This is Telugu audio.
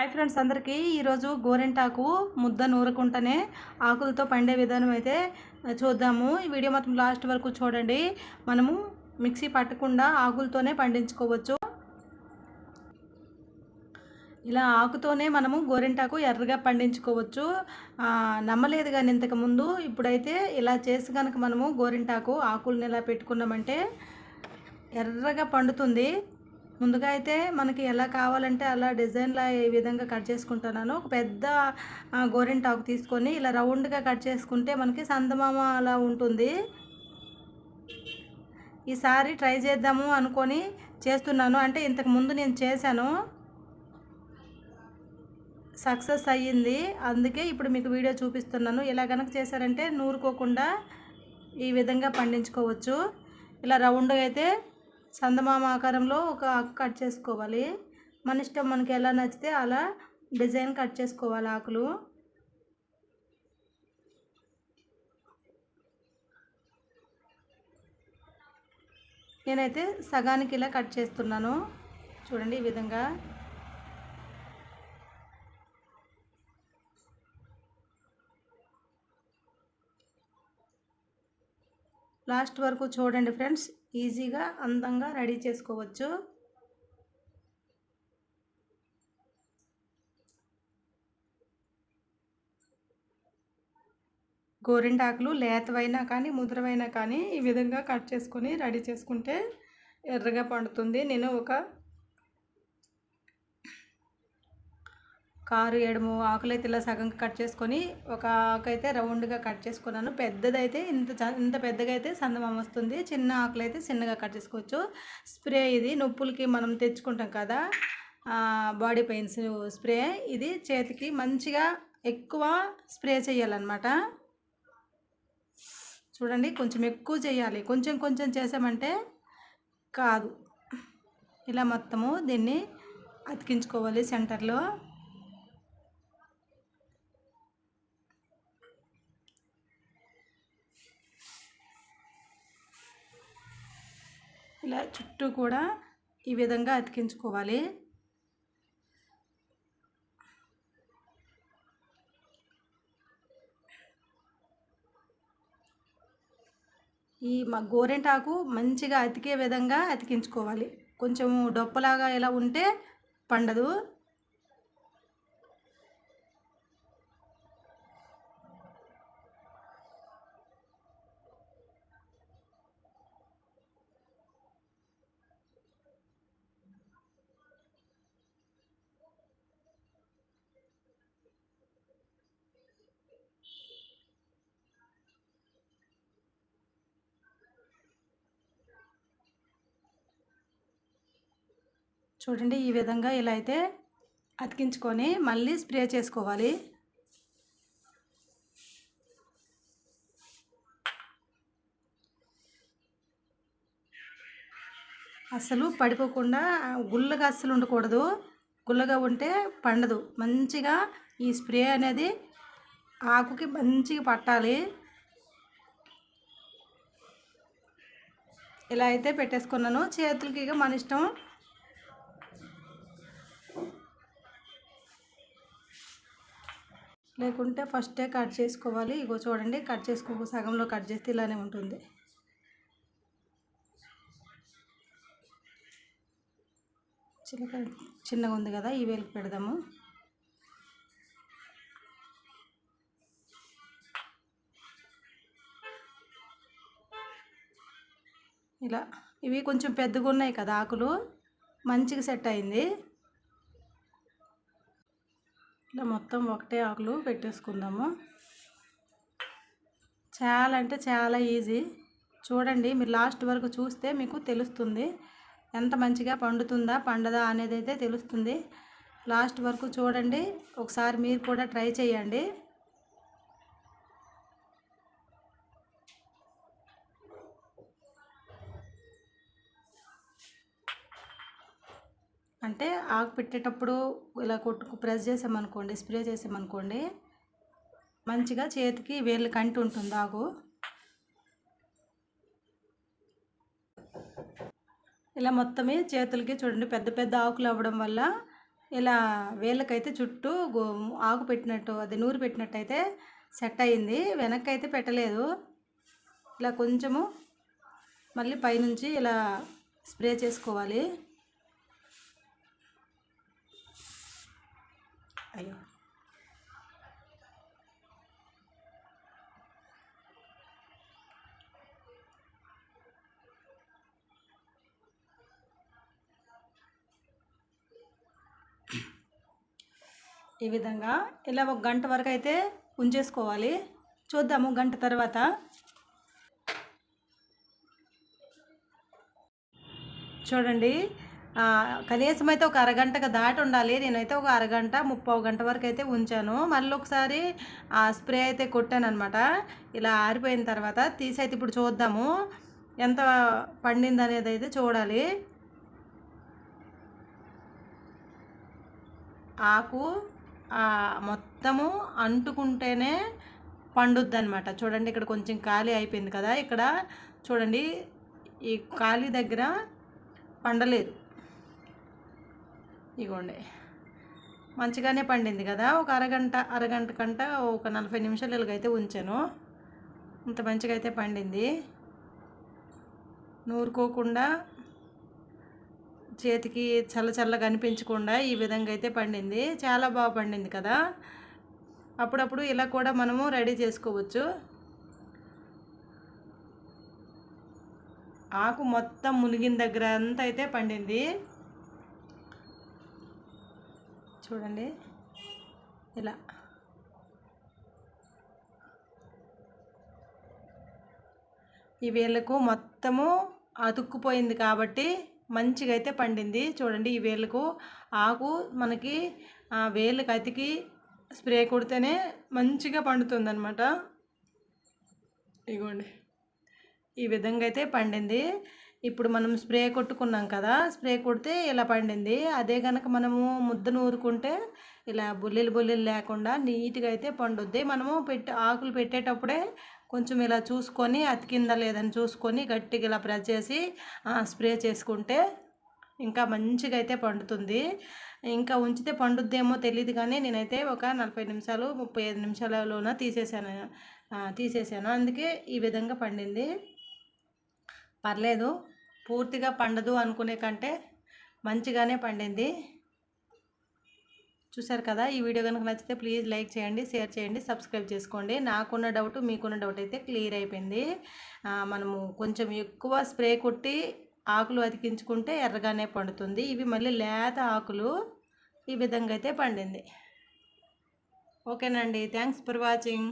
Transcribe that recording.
హాయ్ ఫ్రెండ్స్ అందరికీ. ఈరోజు గోరెంటాకు ముద్ద నూరకుంటనే ఆకులతో పండే విధానం అయితే చూద్దాము. ఈ వీడియో మొత్తం లాస్ట్ వరకు చూడండి. మనము మిక్సీ పట్టకుండా ఆకులతోనే పండించుకోవచ్చు. ఇలా ఆకుతోనే మనము గోరింటాకు ఎర్రగా పండించుకోవచ్చు. నమ్మలేదు కానీ ఇంతకుముందు ఇప్పుడైతే ఇలా చేసి కనుక మనము గోరింటాకు ఆకులను ఇలా పెట్టుకున్నామంటే ఎర్రగా పండుతుంది. ముందుగా అయితే మనకి ఎలా కావాలంటే అలా డిజైన్లా ఈ విధంగా కట్ చేసుకుంటున్నాను. ఒక పెద్ద గోరింటాకు తీసుకొని ఇలా రౌండ్గా కట్ చేసుకుంటే మనకి సందమామ అలా ఉంటుంది. ఈసారి ట్రై చేద్దాము అనుకొని చేస్తున్నాను. అంటే ఇంతకు ముందు నేను చేశాను. సక్సెస్ అయ్యింది. అందుకే ఇప్పుడు మీకు వీడియో చూపిస్తున్నాను. ఇలా కనుక చేశారంటే నూరుకోకుండా ఈ విధంగా పండించుకోవచ్చు. ఇలా రౌండ్గా అయితే చందమామ ఆకారంలో ఒక ఆకు కట్ చేసుకోవాలి. మన ఇష్టం మనకి ఎలా నచ్చితే అలా డిజైన్ కట్ చేసుకోవాలి ఆకులు. నేనైతే సగానికి ఇలా కట్ చేస్తున్నాను. చూడండి ఈ విధంగా. లాస్ట్ వరకు చూడండి ఫ్రెండ్స్. ఈజీగా అందంగా రెడీ చేసుకోవచ్చు. గోరింటాకులు లేతవైనా కానీ ముద్రవైనా కానీ ఈ విధంగా కట్ చేసుకొని రెడీ చేసుకుంటే ఎర్రగా పండుతుంది. నేను ఒక కారు ఎడము ఆకులైతే ఇలా సగం కట్ చేసుకొని ఒక ఆకు అయితే రౌండ్గా కట్ చేసుకున్నాను. పెద్దదైతే ఇంత ఇంత పెద్దగా అయితే సందమం వస్తుంది. చిన్న ఆకులు అయితే చిన్నగా కట్ చేసుకోవచ్చు. స్ప్రే ఇది నొప్పులకి మనం తెచ్చుకుంటాం కదా బాడీ పెయిన్స్ స్ప్రే. ఇది చేతికి మంచిగా ఎక్కువ స్ప్రే చేయాలన్నమాట. చూడండి కొంచెం ఎక్కువ చేయాలి. కొంచెం కొంచెం చేసామంటే కాదు. ఇలా మొత్తము దీన్ని అతికించుకోవాలి సెంటర్లో. ఇలా చుట్టూ కూడా ఈ విధంగా అతికించుకోవాలి. ఈ మా గోరెంటాకు మంచిగా అతికే విధంగా అతికించుకోవాలి. కొంచెం డొప్పలాగా ఇలా ఉంటే పండదు. చూడండి ఈ విధంగా ఇలా అయితే అతికించుకొని మళ్ళీ స్ప్రే చేసుకోవాలి. అసలు పడిపోకుండా గుల్లగా అస్సలు ఉండకూడదు. గుల్లగా ఉంటే పండదు. మంచిగా ఈ స్ప్రే అనేది ఆకుకి మంచిగా పట్టాలి. ఇలా అయితే పెట్టేసుకున్నాను. చేతులకి ఇక మన ఇష్టం లేకుంటే ఫస్టే కట్ చేసుకోవాలి. ఇగో చూడండి కట్ చేసుకో సగంలో కట్ చేస్తే ఇలానే ఉంటుంది. చిలక చిన్నగా ఉంది కదా ఈ వేలికి పెడదాము. ఇలా ఇవి కొంచెం పెద్దగా ఉన్నాయి కదా ఆకులు మంచిగా సెట్ అయింది. ఇట్లా మొత్తం ఒకటే ఆకులు పెట్టేసుకుందాము. చాలా అంటే చాలా ఈజీ. చూడండి మీరు లాస్ట్ వరకు చూస్తే మీకు తెలుస్తుంది. ఎంత మంచిగా పండుతుందా పండదా అనేది అయితే తెలుస్తుంది. లాస్ట్ వరకు చూడండి. ఒకసారి మీరు కూడా ట్రై చేయండి. అంటే ఆకు పెట్టేటప్పుడు ఇలా కొట్టుకు ప్రెస్ చేసామనుకోండి స్ప్రే చేసామనుకోండి మంచిగా చేతికి వేళ్ళు కంటి ఉంటుంది ఆకు. ఇలా మొత్తమే చేతులకి చూడండి పెద్ద పెద్ద ఆకులు అవ్వడం వల్ల ఇలా వేళ్ళకైతే చుట్టూ గో ఆకు పెట్టినట్టు అది నూరు పెట్టినట్టయితే సెట్ అయింది వెనక్కి అయితే పెట్టలేదు. ఇలా కొంచెము మళ్ళీ పైనుంచి ఇలా స్ప్రే చేసుకోవాలి. ఈ విధంగా ఇలా ఒక గంట వరకు అయితే ఉంచేసుకోవాలి. చూద్దాము గంట తర్వాత. చూడండి కనీసం అయితే ఒక అరగంటగా దాటి ఉండాలి. నేనైతే ఒక అరగంట ముప్పై గంట వరకు అయితే ఉంచాను. మళ్ళీ ఒకసారి ఆ స్ప్రే అయితే కొట్టాను అనమాట ఇలా ఆరిపోయిన తర్వాత తీసి అయితే ఇప్పుడు చూద్దాము. ఎంత పండింది అనేది అయితే చూడాలి. ఆకు మొత్తము అంటుకుంటేనే పండుద్ది అనమాట చూడండి ఇక్కడ కొంచెం ఖాళీ అయిపోయింది కదా. ఇక్కడ చూడండి ఈ ఖాళీ దగ్గర పండలేదు. ఇగోండి మంచిగానే పండింది కదా. ఒక అరగంట అరగంట కంట ఒక నలభై నిమిషాలు ఇలాగైతే ఉంచాను. ఇంత మంచిగా అయితే పండింది. నూరుకోకుండా చేతికి చల్ల చల్లగా అనిపించకుండా ఈ విధంగా అయితే పండింది. చాలా బాగా పండింది కదా. అప్పుడప్పుడు ఇలా కూడా మనము రెడీ చేసుకోవచ్చు. ఆకు మొత్తం మునిగిన దగ్గర అంతా అయితే పండింది. చూడండి. ఇలా. ఈ వేళ్ళకు మొత్తము అతుక్కుపోయింది కాబట్టి మంచిగా అయితే పండింది. చూడండి ఈ వేళ్ళకు ఆకు మనకి వేళ్ళకి అతికి స్ప్రే కొడితేనే మంచిగా పండుతుంది అనమాట ఇగోండి. ఈ విధంగా అయితే పండింది. ఇప్పుడు మనం స్ప్రే కొట్టుకున్నాం కదా స్ప్రే కొడితే ఇలా పండింది? అదే కనుక మనము ముద్ద నూరుకుంటే ఇలా బుల్లిలు బుల్లిలు లేకుండా నీట్గా అయితే పండుద్ది. మనము పెట్టి ఆకులు పెట్టేటప్పుడే కొంచెం ఇలా చూసుకొని అతికిందా లేదని చూసుకొని గట్టిగా ఇలా ప్రెస్ చేసి స్ప్రే చేసుకుంటే ఇంకా మంచిగా అయితే పండుతుంది. ఇంకా ఉంచితే పండుద్దేమో తెలియదు కానీ నేనైతే ఒక నలభై నిమిషాలు ముప్పై ఐదు నిమిషాలలోన తీసేసాను. తీసేసాను. అందుకే ఈ విధంగా పండింది. పర్లేదు పూర్తిగా పండదు అనుకునే కంటే మంచిగానే పండింది. చూసారు కదా? ఈ వీడియో కనుక నచ్చితే ప్లీజ్ లైక్ చేయండి షేర్ చేయండి సబ్స్క్రైబ్ చేసుకోండి. నాకున్న డౌట్ మీకున్న డౌట్ అయితే క్లియర్ అయిపోయింది. మనము కొంచెం ఎక్కువ స్ప్రే కొట్టి ఆకులు అతికించుకుంటే ఎర్రగానే పండుతుంది. ఇవి మళ్ళీ లేత ఆకులు ఈ విధంగా అయితే పండింది. ఓకేనండి. Thanks for watching.